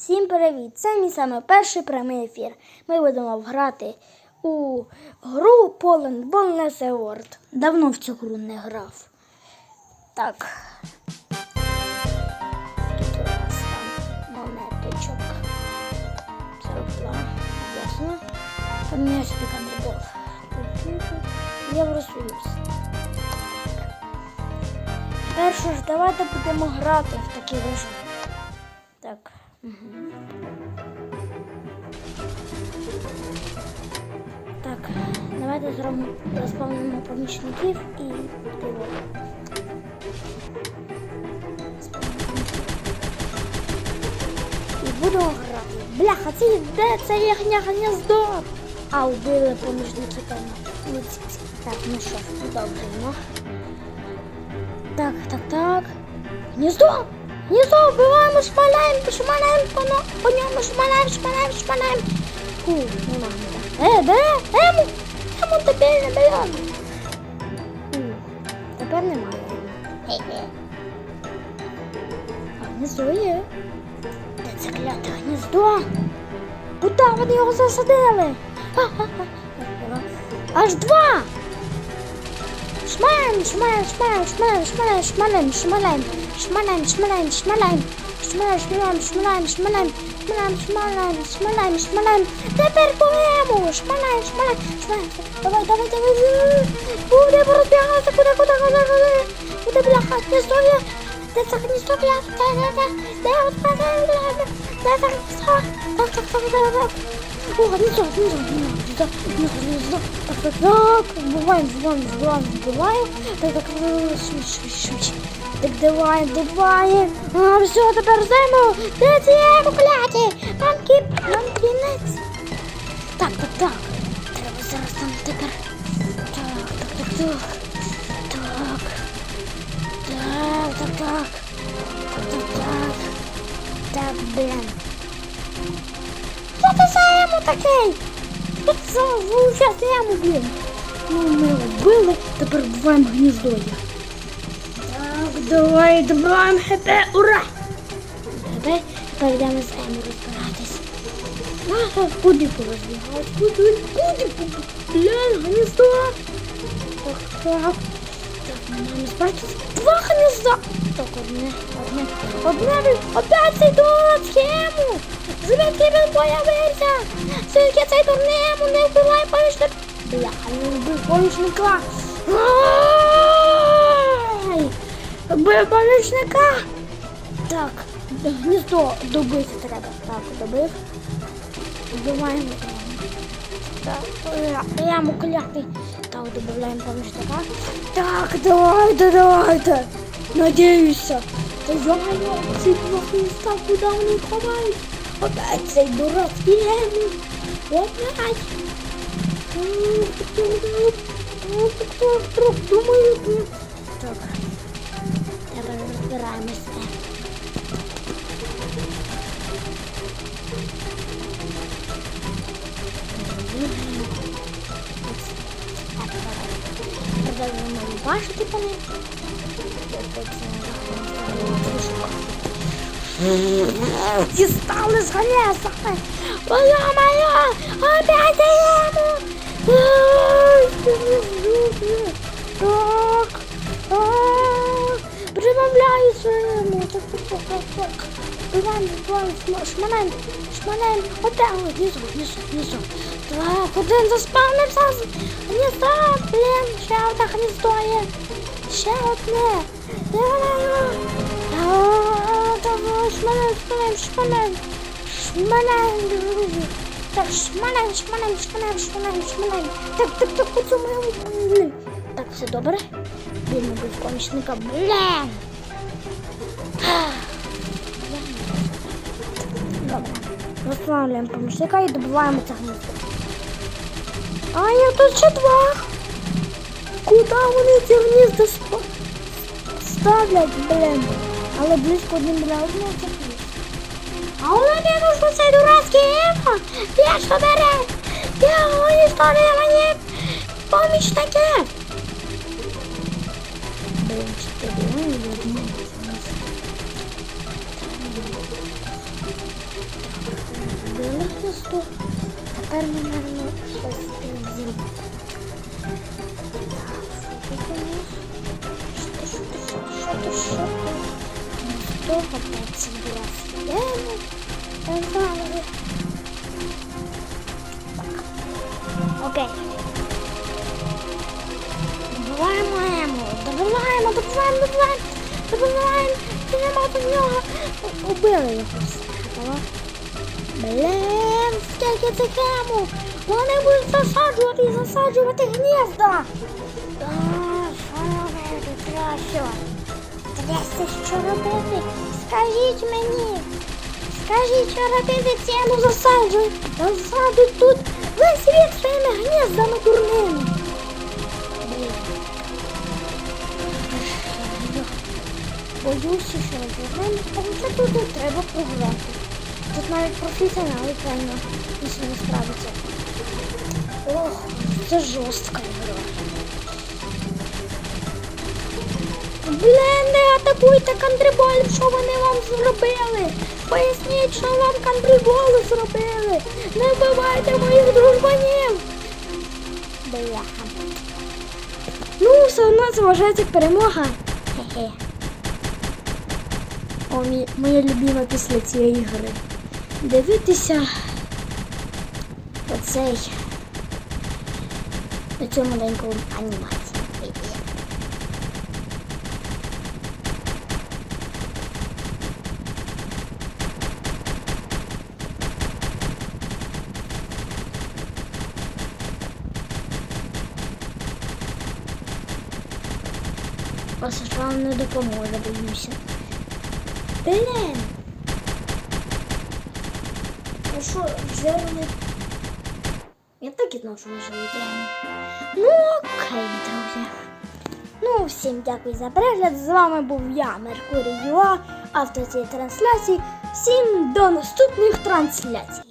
Всім привіт! Це мій саме перший прямий ефір. Ми будемо грати у гру Poland Wellness Award. Давно в цю гру не грав. Так. Тут у нас там монеточок. 42. Ясно. Поміняю собі кандидат. Євросоюз. Перше ж давайте будемо грати в такий режим. Так. Так, давайте зробимо заспавнимо помічників і диво. І будемо грати. Бляха, це де це їхнє гніздо? А, убили помічники там. Так, ну що, продовжуємо. Так, так, так. Гніздо! Гніздо, вбиваємо, шмаляємо, шмаляємо по, по ньому, шмаляємо, шмаляємо, шмаляємо. Фу, нема ніде. Е, де? Ему! Ему тепер не беремо. Тепер немає. А гніздо є. Де це кляте гніздо? Куди вони його засадили? Аж два! Шмалем, шмалем, шмалем, шмалем, шмалем, шмалем, Schmallheim, Schmallheim, Schmallheim. Schmallheim, Schmallheim, Schmallheim, Schmallheim. Schmallheim, Schmallheim, Schmallheim, Schmallheim. Тепер поему. Шмалаєм, шмалаєм, шмалаєм. Давай, давай, давай. Буде порозбігатися, куди, куди, куди, куди. Куди, бляха, не стоя. Де так не стоя. Де, де, де. Де, от падає, бляха. Де так не стоя. Так, так, так, так, так. О, не то, не то, не то, не то, не то. Так, так, так. Буваємо, буваємо, буваємо, буваємо. Так, так, швидше, швидше давай, давай. А, все, тепер займу. Де ці кукляті? Кіп, нам кінець. Так, так, так. Треба зараз там тепер. Так, так, так, так. Так. Так, так, так. Так, так, так. Блін. Що це за ему такий? Що це за ему, блін? Ну, ми його вбили, тепер вбиваємо гніздо. є. Давай, добиваємо хп, ура! Давай перейдемо з ему розбиратись. Ага, куди порозбігалась? Куди, куди? Блін, гніздо. Так, так. Так, ми маємо збирати два гнізда. Так, одне, одне, одне, опять цей дурак схему. Звідки він появився? Звідки цей дурнему не вбиває помічника? Бляха, не вбив помічника. Ай! Помічника. Так, гніздо добити треба. Так, добив. Вбиваємо. Так, яму клятий. Так, додаємо помічника. Так, давайте, давайте. Надіюся. Та я ці два хвіста, куди вони ховають? Опять цей дурацький гемі. Опять. Думаю, розбираємося. Продовжуємо рубашки по ним. Дістали з колесами! Воно моє! Опять я! Биваємо, биваємо, шманаємо, шманаємо. Отак, внизу, внизу, внизу. Так, один заспавнився. Гніздо, блін, ще одне гніздо є. Ще одне. Давай, шманаємо, шманаємо, шманаємо. Шманаємо, друзі. Так, шманаємо, шманаємо, шманаємо, шманаємо, шманаємо. Так, так, так, у цьому. Так, все добре? Він не був блін. Добре. Розплавляємо помічника і добиваємо це гніздо. А я тут ще два. Куди вони ці гнізда ставлять, блін? Але близько один біля одного це. А воно не нужно цей дурацький емо. Я що бере? Я вони ставлять мені помічники. Блін, чотири, Білих листок. Тепер ми маємо щось зробити. Що, що, що, що, що, що. Того пальця була сидена. Давали. Окей. Добиваємо, добиваємо, добиваємо, добиваємо, добиваємо підемо до нього. Убили. Готово. Блін, скільки цих Ему. Вони будуть засаджувати і засаджувати гнізда. Що? Трясся, що робити? Скажіть мені. Скажіть, що робити ці Ему засаджують. Засадуть тут весь світ своїми гніздами дурними. Боюся, що в мене получати тут треба програти. Тут навіть професіонали, певно, ніж не справиться. Ох, це жорстка гра. Блін, не атакуйте кантриболів, що вони вам зробили? Поясніть, що вам кантриболи зробили. Не вбивайте моїх дружбанів. Бляха. Ну, все одно це вважається перемога. Хе-хе. О, моя любима після цієї гри. Дивитися оцей на цьому маленькому анімації. Вам не допоможе, боюся. Блін! Ну що, вже. Я так і знав, що ми живуть. Ну окей, друзі. Ну, всім дякую за перегляд. З вами був я, Меркурій Юа, автор цієї трансляції. Всім до наступних трансляцій.